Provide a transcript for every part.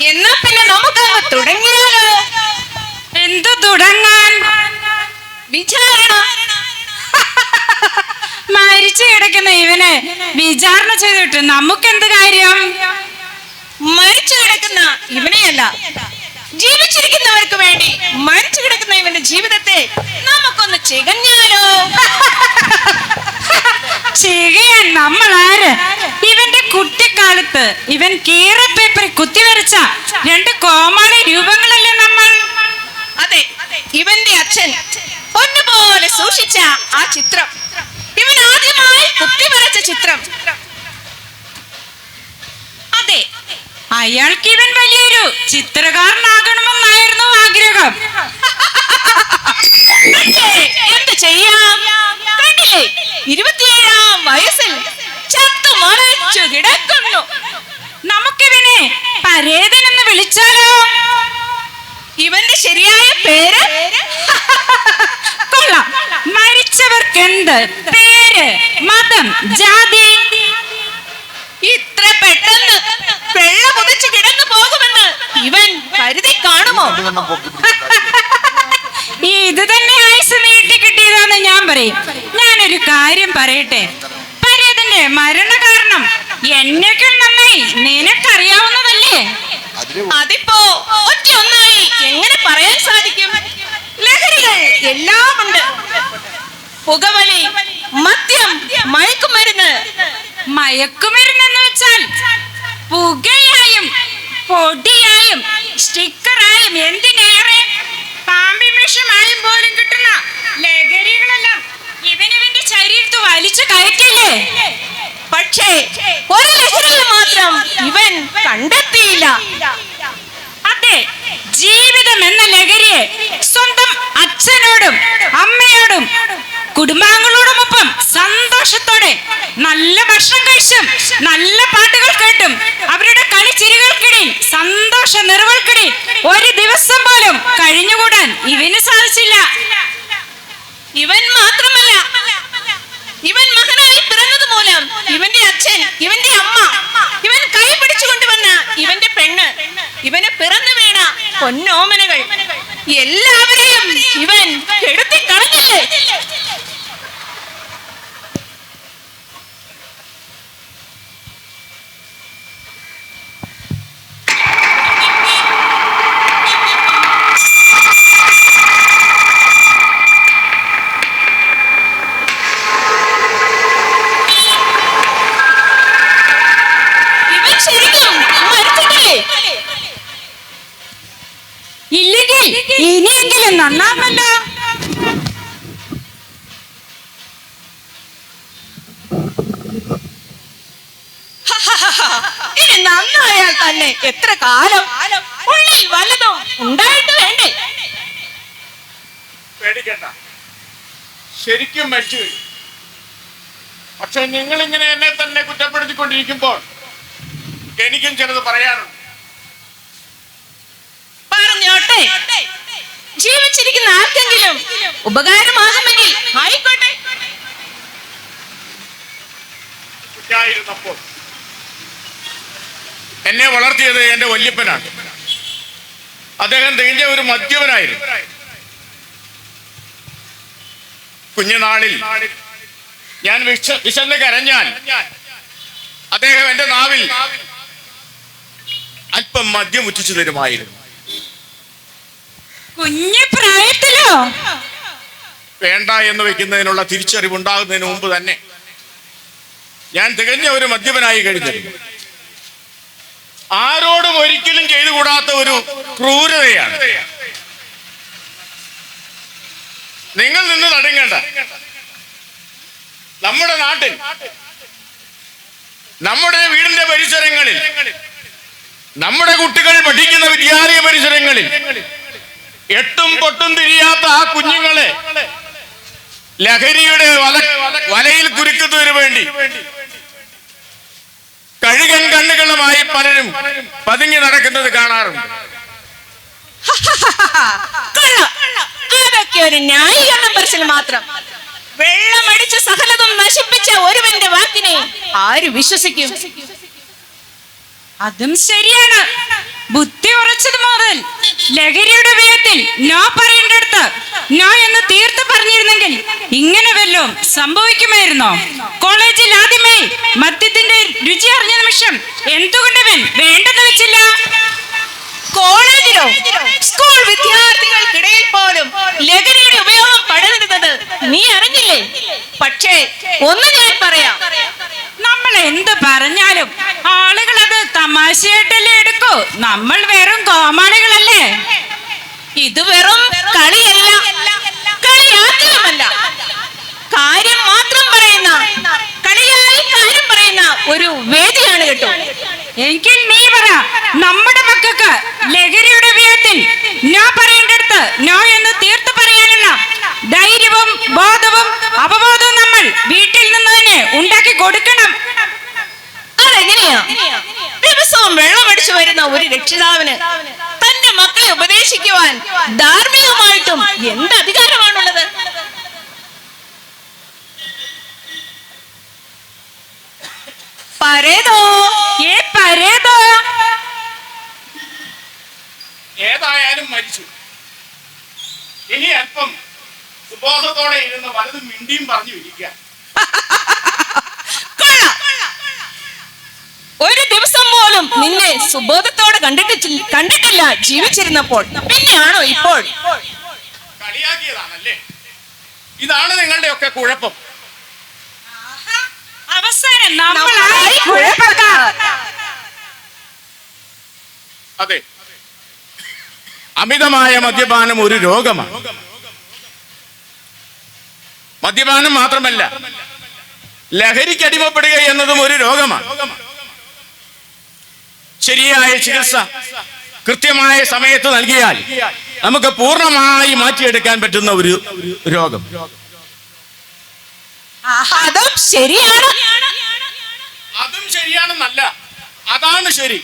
എന്നാ പിന്നെ നമുക്കങ്ങ് തുടങ്ങിയാലോ? എന്തു തുടങ്ങാൻ? വിചാരണ. മരിച്ചു കിടക്കുന്ന ഇവനെ വിചാരണ ചെയ്തിട്ട് നമുക്കെന്ത് കാര്യം? മരിച്ചു കിടക്കുന്ന ഇവനെയല്ല ജീവിച്ചിരിക്കുന്നവർക്ക് വേണ്ടി മരിച്ചു കിടക്കുന്ന ഇവന്റെ ജീവിതത്തെ നമുക്കൊന്ന് ചികഞ്ഞാലോ? ചികയാൻ നമ്മൾ ആര് കുട്ടിക്കാലത്ത് ഇവൻ കീറ പേപ്പറിൽ കുത്തി വരച്ച രണ്ട് കോമാളി രൂപങ്ങളല്ലേ നമ്മൾ? അതെ ഇവന്റെ അച്ഛൻ പൊന്നുപോലെ സൂക്ഷിച്ച ആ ചിത്രം. ഇവൻ ആദ്യമായി കുത്തിവരച്ച ചിത്രം. അതെ അയാൾക്ക് ഇവൻ വലിയൊരു ചിത്രകാരനാകണമെന്നായിരുന്നു ആഗ്രഹം. എന്ത് ചെയ്യാം? ഇരുപത്തിയേഴാം വയസ്സിൽ ചത്തു മറിച്ചു കിടക്കുന്നു. നമുക്കിവനെ പരേതൻ എന്ന് വിളിച്ചാലോ? ഇവന്റെ ശരിയായ പേര്? കൊള്ളാം. മരിച്ചവർക്കെന്ത് പേര് മതം ജാതി. ഇത്ര പെട്ടെന്ന് വെള്ള കുതിച്ച് കിടന്നു പോകുമെന്ന് ഇവൻ കരുതി കാണുമോ? അതിപ്പോ ഒറ്റ ഒന്നായി എങ്ങനെ പറയാൻ സാധിക്കും? ലഹരികൾ എല്ലാം ഉണ്ട്. പുകവലി മദ്യം മയക്കുമരുന്ന് മയക്കുമരുന്നെന്ന് വെച്ചാൽ പുകയായും പൊടിയായും സ്റ്റിക്കറായും എന്തിനേറെ പാമ്പി വിഷമായും പോലും കിട്ടുന്ന ലഹരികളെല്ലാം ഇവനിവന്റെ ശരീരത്ത് വലിച്ചു കയറ്റില്ലേ പക്ഷേ ഒരു ലഹരിയിൽ മാത്രം ഇവൻ കണ്ടെത്തിയില്ല. അതെ ജീവിതം എന്ന ലഹരിയെ സ്വന്തം അച്ഛനോടും അമ്മയോടും കുടുംബാംഗങ്ങളോടുമൊപ്പം സന്തോഷത്തോടെ നല്ല ഭക്ഷണം കഴിച്ചും നല്ല പാട്ടുകൾ കേട്ടും അവരുടെ കളിച്ചിരികൾക്കിടയിൽ സന്തോഷം നിറവൽക്കിടയിൽ ഒരു ദിവസം പോലും കഴിഞ്ഞുകൂടാൻ ഇവന് സാധിച്ചില്ല ഇവൻ മാത്രമല്ല ഇവൻ മകനായി പിറന്നത് മൂലം ഇവന്റെ അച്ഛൻ ഇവന്റെ അമ്മ ഇവൻ കൈ പിടിച്ചുകൊണ്ടുവന്ന ഇവന്റെ പെണ്ണ് ഇവന് പിറന്നു വീണ പൊന്നോമനകൾ എല്ലാവരെയും ഇവൻ കെടുത്തി കളഞ്ഞില്ലേ ഇവൻ ശരിക്കും മരിച്ചിട്ടില്ലേ ഇല്ലെങ്കിൽ ഇനിയെങ്കിലും നന്നാമല്ലോ ഇനി നന്നായാൽ തന്നെ എത്ര കാലം? ഉള്ളിൽ വല്ലതും ഉണ്ടായിട്ട് വേണ്ടേ? പേടിക്കണ്ട. ശരിക്കും മരിച്ചു. പക്ഷെ നിങ്ങൾ ഇങ്ങനെ എന്നെ തന്നെ കുറ്റപ്പെടുത്തിക്കൊണ്ടിരിക്കുമ്പോൾ എനിക്കും ചിലത് പറയാനുണ്ട്. പറഞ്ഞോട്ടെ ജീവിച്ചിരിക്കുന്ന ആർക്കെങ്കിലും ഉപകാരമാകുമെങ്കിൽ ആയിക്കോട്ടെ. എന്നെ വളർത്തിയത് എന്റെ വല്യപ്പനാണ്. അദ്ദേഹം തികഞ്ഞ ഒരു മദ്യപനായിരുന്നു. കുഞ്ഞുനാളിൽ ഞാൻ വിഷ വിശന്ന് കരഞ്ഞാൽ അദ്ദേഹം എന്റെ നാവിൽ അല്പം മദ്യം ഉച്ചിച്ചു തരുമായിരുന്നു. കുഞ്ഞു പ്രായത്തിലോ? വേണ്ട എന്ന് വെക്കുന്നതിനുള്ള തിരിച്ചറിവുണ്ടാകുന്നതിന് മുമ്പ് തന്നെ ഞാൻ തികഞ്ഞ ഒരു മദ്യപനായി കഴിഞ്ഞിരുന്നു. ആരോടും ഒരിക്കലും ചെയ്തുകൂടാത്ത ഒരു ക്രൂരതയാണ്. നിങ്ങൾ നിന്ന് തടുങ്ങണ്ട. നമ്മുടെ നാട്ടിൽ നമ്മുടെ വീടിന്റെ പരിസരങ്ങളിൽ നമ്മുടെ കുട്ടികൾ പഠിക്കുന്ന വിദ്യാലയ പരിസരങ്ങളിൽ എട്ടും പൊട്ടും തിരിയാത്ത ആ കുഞ്ഞുങ്ങളെ ലഹരിയുടെ വല വലയിൽ കുരുക്കുന്നതിന് വേണ്ടി. കഴുകൻ കണ്ണുകളുമായി പലരും പതുങ്ങി നടക്കുന്നത് കാണാറുണ്ട്. അതൊക്കെ ഒരു ന്യായീകരണം പറച്ചിൽ മാത്രം. വെള്ളമടിച്ച് സകലതും നശിപ്പിച്ച ഒരുവന്റെ വാക്കിനെ ആര് വിശ്വസിക്കും? അതും ശരിയാണ്. ബുദ്ധി ഉറച്ചത് മുതൽ ലഹരിയുടെ വിധത്തിൽ നോ പറയേണ്ടടുത്ത് നോ എന്ന് തീർത്ത് പറഞ്ഞിരുന്നെങ്കിൽ ഇങ്ങനെ വല്ലതും സംഭവിക്കുമായിരുന്നോ? കോളേജിൽ ആദ്യമേ മദ്യത്തിന്റെ രുചി അറിഞ്ഞ നിമിഷം എന്തുകൊണ്ടവൻ വേണ്ടെന്ന് വെച്ചില്ല? കോളേജിലോ? സ്കൂൾ വിദ്യാർത്ഥികൾക്കിടയിൽ പോലും ലഹരിയുടെ ഉപയോഗം പടരുന്നത് നീ അറിഞ്ഞില്ലേ? പക്ഷേ ഒന്ന് ഞാൻ പറയാം. നമ്മൾ എന്ത് പറഞ്ഞാലും ആളുകൾ അത് തമാശയായിട്ടല്ലേ എടുക്കൂ. നമ്മൾ വെറും കോമാളികളല്ലേ? ഇത് വെറും കളിയല്ല. കളിയാക്കലുമല്ല. കാര്യം മാത്രം പറയുന്ന കളിയായി കാര്യം പറയുന്ന ഒരു വേദിയാണ് കേട്ടോ. എങ്കിൽ നീ പറ നമ്മുടെ മക്കൾക്ക് ലഹരിയുടെ ഉപയോഗത്തിൽ നോ പറയേണ്ടടുത്ത് ഞാൻ എന്ന് തീർത്ത് കൊടുക്കണം. അതെങ്ങനെയാ? ദിവസവും വെള്ളമടിച്ചു വരുന്ന ഒരു രക്ഷിതാവിന് തന്റെ മക്കളെ ഉപദേശിക്കുവാൻ ധാർമ്മികമായിട്ടും എന്ത് അധികാരമാണുള്ളത്? പരേതോ? ഏ പരേതോ? ഏതായാലും മരിച്ചു. ഇനി അല്പം സുബോധത്തോടെ ഇരുന്ന് വലതും മിണ്ടിയും പറഞ്ഞു ഇരിക്കുക കൊള്ളാം. ഒരു പോലും നിന്നെ സുബോധത്തോടെ കണ്ടിട്ടില്ല കണ്ടിട്ടില്ല ജീവിച്ചിരുന്നപ്പോൾ. പിന്നെയാണോ ഇപ്പോൾ? കളിയാക്കിയതാണല്ലേ? ഇതാണ് നിങ്ങളുടെ ഒക്കെ കുഴപ്പം അവസാനം നമ്മളായി കുഴപ്പക്കാർ. അതെ. അമിതമായ മദ്യപാനം ഒരു രോഗമാണ്. മദ്യപാനം മാത്രമല്ല ലഹരിക്ക് അടിമപ്പെടുക എന്നതും ഒരു രോഗമാണ്. ശരിയായ ചികിത്സ കൃത്യമായ സമയത്ത് നൽകിയാൽ നമുക്ക് പൂർണമായി മാറ്റിയെടുക്കാൻ പറ്റുന്ന ഒരു രോഗം. അതും ശരിയാണ്. അതും ശരിയാണെന്നല്ല അതാണ് ശരി.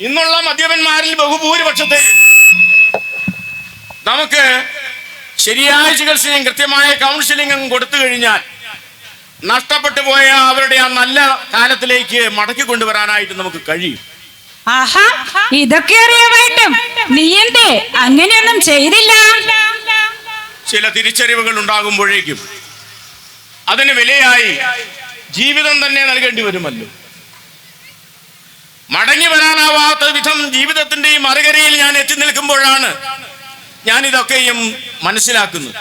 ഇന്നുള്ള മദ്യപന്മാരിൽ ബഹുഭൂരിപക്ഷത്തെ നമുക്ക് ശരിയായ ചികിത്സയും കൃത്യമായ കൗൺസിലിംഗും കൊടുത്തു കഴിഞ്ഞാൽ നഷ്ടപ്പെട്ടു പോയ അവരുടെ ആ നല്ല കാലത്തിലേക്ക് മടക്കി കൊണ്ടുവരാനായിട്ട് നമുക്ക് കഴിയും. ആഹാ ഇതൊക്കെ അറിയാമായിട്ടും നീ എന്തേ? അങ്ങനെയൊന്നും ചെയ്തില്ല. ചില തിരിച്ചറിവുകൾ ഉണ്ടാകുമ്പോഴേക്കും അതിന് വിലയായി ജീവിതം തന്നെ നൽകേണ്ടി വരുമല്ലോ. മടങ്ങി വരാനാവാത്ത വിധം ജീവിതത്തിന്റെ ഈ മറുകരയിൽ ഞാൻ എത്തി നിൽക്കുമ്പോഴാണ് ഞാൻ ഇതൊക്കെയും മനസ്സിലാക്കുന്നത്.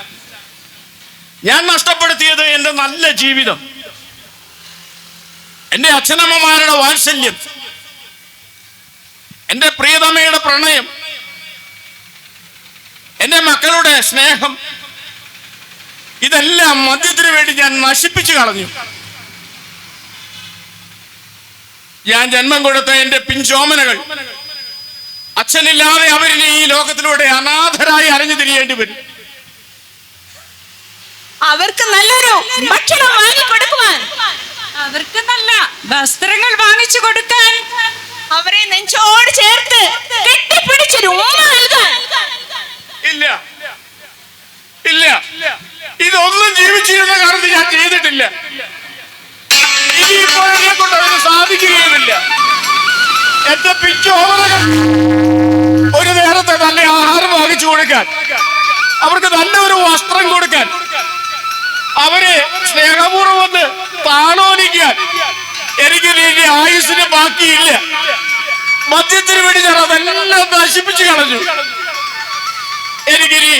ഞാൻ നഷ്ടപ്പെടുത്തിയത് എന്റെ നല്ല ജീവിതം. എന്റെ അച്ഛനമ്മമാരുടെ വാത്സല്യം. എന്റെ പ്രിയതമയുടെ പ്രണയം. എന്റെ മക്കളുടെ സ്നേഹം. ഇതെല്ലാം മദ്യത്തിന് വേണ്ടി ഞാൻ നശിപ്പിച്ചു കളഞ്ഞു. ഞാൻ ജന്മം കൊടുത്ത എന്റെ പിഞ്ചോമനകൾ. അച്ഛനില്ലാതെ അവരിനെ ഈ ലോകത്തിലൂടെ അനാഥരായി അലഞ്ഞു തിരിയേണ്ടി വരും. അവർക്ക് നല്ലൊരു ഭക്ഷണം വാങ്ങി കൊടുക്കുവാൻ. അവർക്ക് നല്ല വസ്ത്രങ്ങൾ വാങ്ങിച്ചു കൊടുക്കാൻ. അവരെ നെഞ്ചോട് ചേർത്ത് കെട്ടിപ്പിടിച്ചൊരു ഉമ്മ നൽകാൻ. ഇല്ല. ഇല്ല. ഇതൊന്നും ജീവിച്ചിരുന്ന കാലത്ത് ഞാൻ ചെയ്തിട്ടില്ല. ഇനിയിപ്പോൾ എന്നെ കൊണ്ട് അതിന് സാധിക്കുകയുമില്ല. എന്റെ പിച്ചോമനകൾ ഒരു നേരത്തെ തന്നെ ആഹാരം വാങ്ങിച്ചു കൊടുക്കാൻ. അവർക്ക് നല്ലൊരു വസ്ത്രം കൊടുക്കാൻ സ്നേഹപൂർവം ഒന്ന് താണോലിക്കാൻ എനിക്ക് നീ ആയുസിന് ബാക്കിയില്ല. മദ്യത്തിന് വേണ്ടി ഞാൻ അതെല്ലാം നശിപ്പിച്ചു കളഞ്ഞു. എനിക്കിനി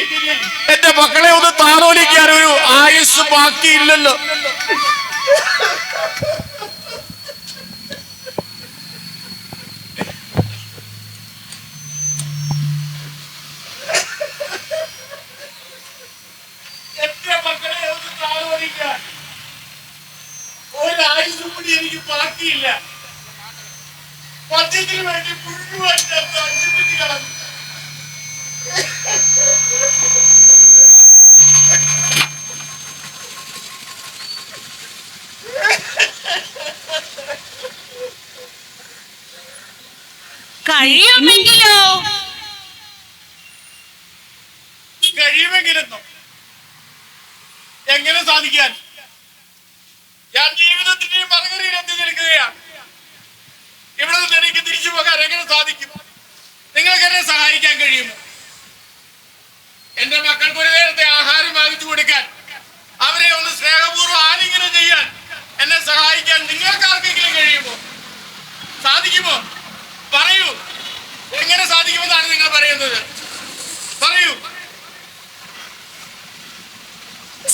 എന്റെ മക്കളെ ഒന്ന് താലോലിക്കാൻ ഒരു ആയുസ് ബാക്കിയില്ലല്ലോ എന്റെ മക്കളെ ഒന്ന് താലോലിക്കാൻ ഒരു ആയുസും കൂടി എനിക്ക് ബാക്കിയില്ല മദ്യത്തിന് വേണ്ടി മുഴുവൻ ഞാൻ നശിപ്പിച്ചു കളഞ്ഞു കഴിയുമെങ്കിലോ കഴിയുമെങ്കിലും എങ്ങനെ സാധിക്കാൻ ഞാൻ ജീവിതത്തിന്റെ മറുകരയിൽ എത്തി നിൽക്കുകയാണ് ഇവിടെ സാധിക്കുമാർ എങ്ങനെ സാധിക്കും. നിങ്ങൾക്ക് എന്നെ സഹായിക്കാൻ കഴിയുമോ? എന്റെ മക്കൾക്ക് ഒരു നേരത്തെ ആഹാരം വാങ്ങിച്ചു കൊടുക്കാൻ അവരെ ഒന്ന് സ്നേഹപൂർവം ആലിംഗനം ചെയ്യാൻ എന്നെ സഹായിക്കാൻ നിങ്ങൾക്ക് ആർക്കെങ്കിലും കഴിയുമോ? സാധിക്കുമോ? പറയൂ. എങ്ങനെ സാധിക്കുമെന്നാണ് നിങ്ങൾ പറയുന്നത്? പറയൂ.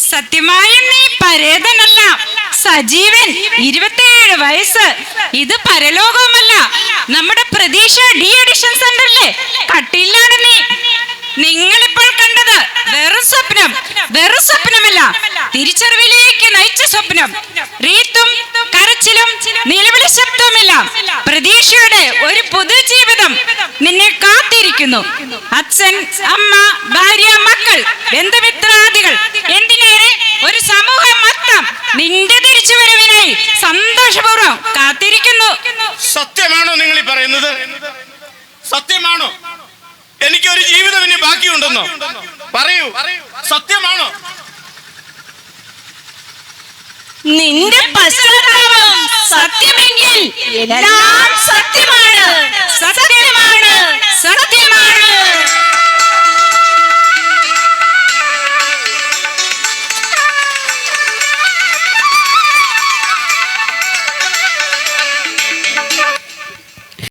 സത്യമായ നീ പരേതനല്ല സജീവൻ ഇരുപത്തിയേഴ് വയസ്സ്. ഇത് പരലോകവുമല്ല. നമ്മുടെ പ്രതീക്ഷ ഡി അഡിഷൻ സെന്ററിലെ കട്ടിലാണ് നീ. നിങ്ങളിപ്പോൾ കണ്ടത് വെറും സ്വപ്നം. വെറും സ്വപ്നമല്ല. തിരിച്ചറിവിലേക്ക് നയിച്ച സ്വപ്നം. കരച്ചിലും നിലവിളി ശബ്ദവുമില്ല. പ്രതീക്ഷയുടെ ഒരു പുതുജീവിതം നിന്നെ കാത്തിരിക്കുന്നു. അച്ഛൻ അമ്മ ഭാര്യ മക്കൾ ബന്ധുമിത്രാദികൾ എന്തിനേറെ ഒരു സമൂഹം മൊത്തം നിന്റെ തിരിച്ചുവരവിനായി സന്തോഷപൂർവം കാത്തിരിക്കുന്നു. സത്യമാണോ നിങ്ങൾ ഈ പറയുന്നത്? സത്യമാണോ? എനിക്കൊരു ജീവിതം ഇനി ബാക്കിയുണ്ടെന്നോ? പറയൂ. സത്യമാണോ? നിന്റെ പശ്ചാത്താപം സത്യമെങ്കിൽ എല്ലാം സത്യമാണ്. സത്യമാണ്. സത്യമാണ്.